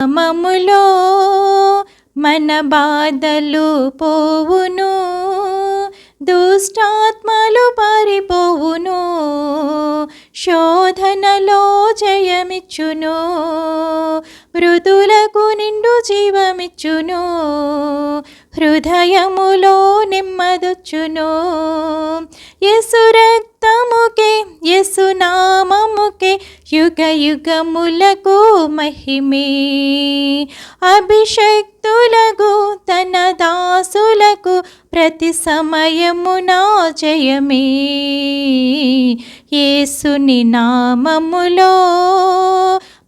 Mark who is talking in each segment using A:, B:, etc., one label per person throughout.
A: నామములో మన బాధలు పోవును దుష్టాత్మలు పారిపోవును శోధనలో జయమిచ్చును మృదులకు నిండు జీవమిచ్చును హృదయములో నెమ్మదొచ్చును. యసు రక్తముకే యసు నామముకే యుగ యుగములకు మహిమే. అభిషక్తులకు తన దాసులకు ప్రతి సమయమునా జయమే. యేసుని నామములో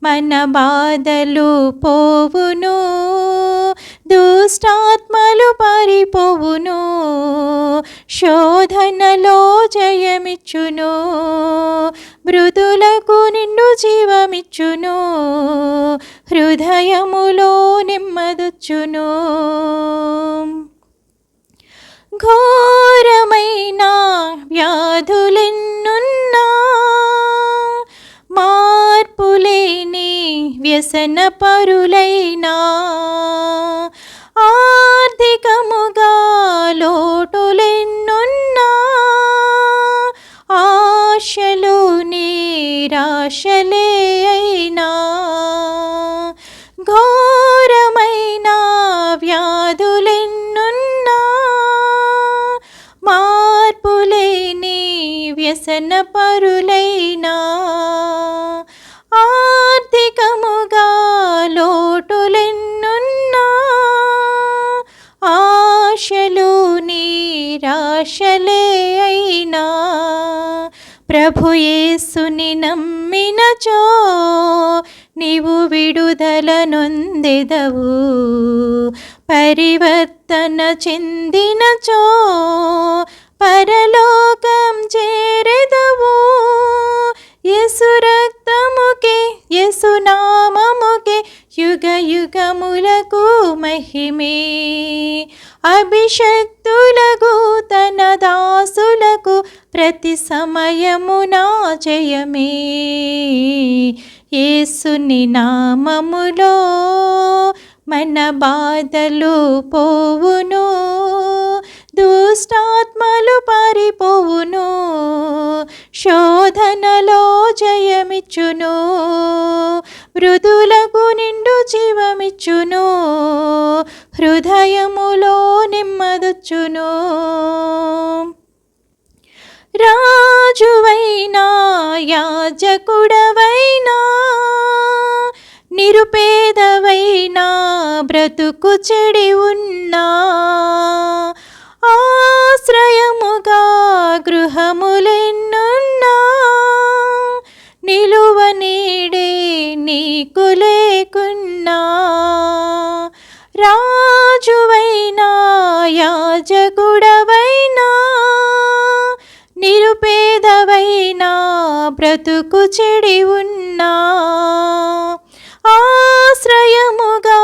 A: మన బాధలు పోవును దుష్టాత్మలు పారిపోవును శోధనలో జయమిచ్చును. మృదులకు నిండు జీవమిచ్చును? హృదయములో నెమ్మదొచ్చును. ఘోరమైన వ్యాధులెన్నున్నా మార్పులేని వ్యసన పరులైనా అయినా ఘోరమైన వ్యాధులెన్నున్నా మార్పులేని వ్యసన పరులైనా ఆర్థికముగా లోటులెన్నున్నా ఆశలు నిరాశలే ప్రభుయేసుని నమ్మినచో నీవు విడుదల నొందెదవు పరివర్తన చెందినచో పరలోకం చేరెదవు. యసు రక్తముకే యసు నామముకే యుగ యుగములకు మహిమ అభిషక్తులకు తన దాసులకు ప్రతి సమయమునా జయమే. యేసుని నామములో మన బాధలు పోవును దుష్టాత్మలు పారిపోవును శోధనలో జయమిచ్చును మృదులకు నిండు జీవమిచ్చును హృదయములో నెమ్మదొచ్చును. రాజువైనా యాజకుడవైనా నిరుపేదవైనా బ్రతుకు చెడి ఉన్నా. ఆశ్రయముగా గృహములెన్నున్నా. నిలువ నీడే నీకు లేకున్నా. యాజకుడవైనా నిరుపేదవైనా బ్రతుకు చెడి ఉన్నా. ఆశ్రయముగా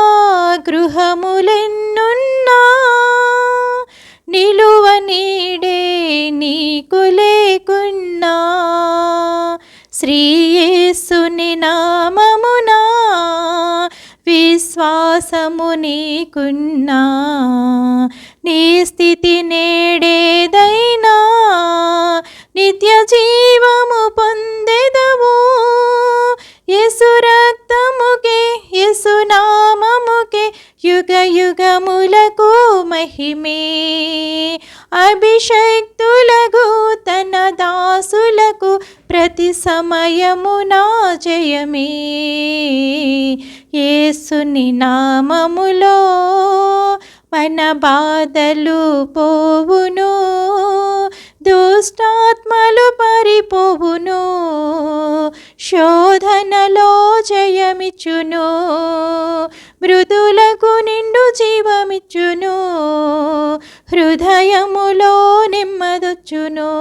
A: గృహములెన్నున్నా. నిలువ నీడే నీకు లేకున్నా. శ్రీయేసుని నామమునా విశ్వాసము నీకున్నా నీ స్థితి నేడేదైనా నిత్య జీవము పొందెదవు. యసు రక్తముకే యసు నామముకే యుగ యుగములకు మహిమే. అభిషక్తులకు తన దాసులకు ప్రతి సమయమునా జయమే. యేసుని నామములో మన బాధలు పోవును దుష్టాత్మలు పరిపోవును శోధనలో జయమిచ్చును మృదులకు నిండు జీవమిచ్చును హృదయములో నెమ్మదొచ్చును.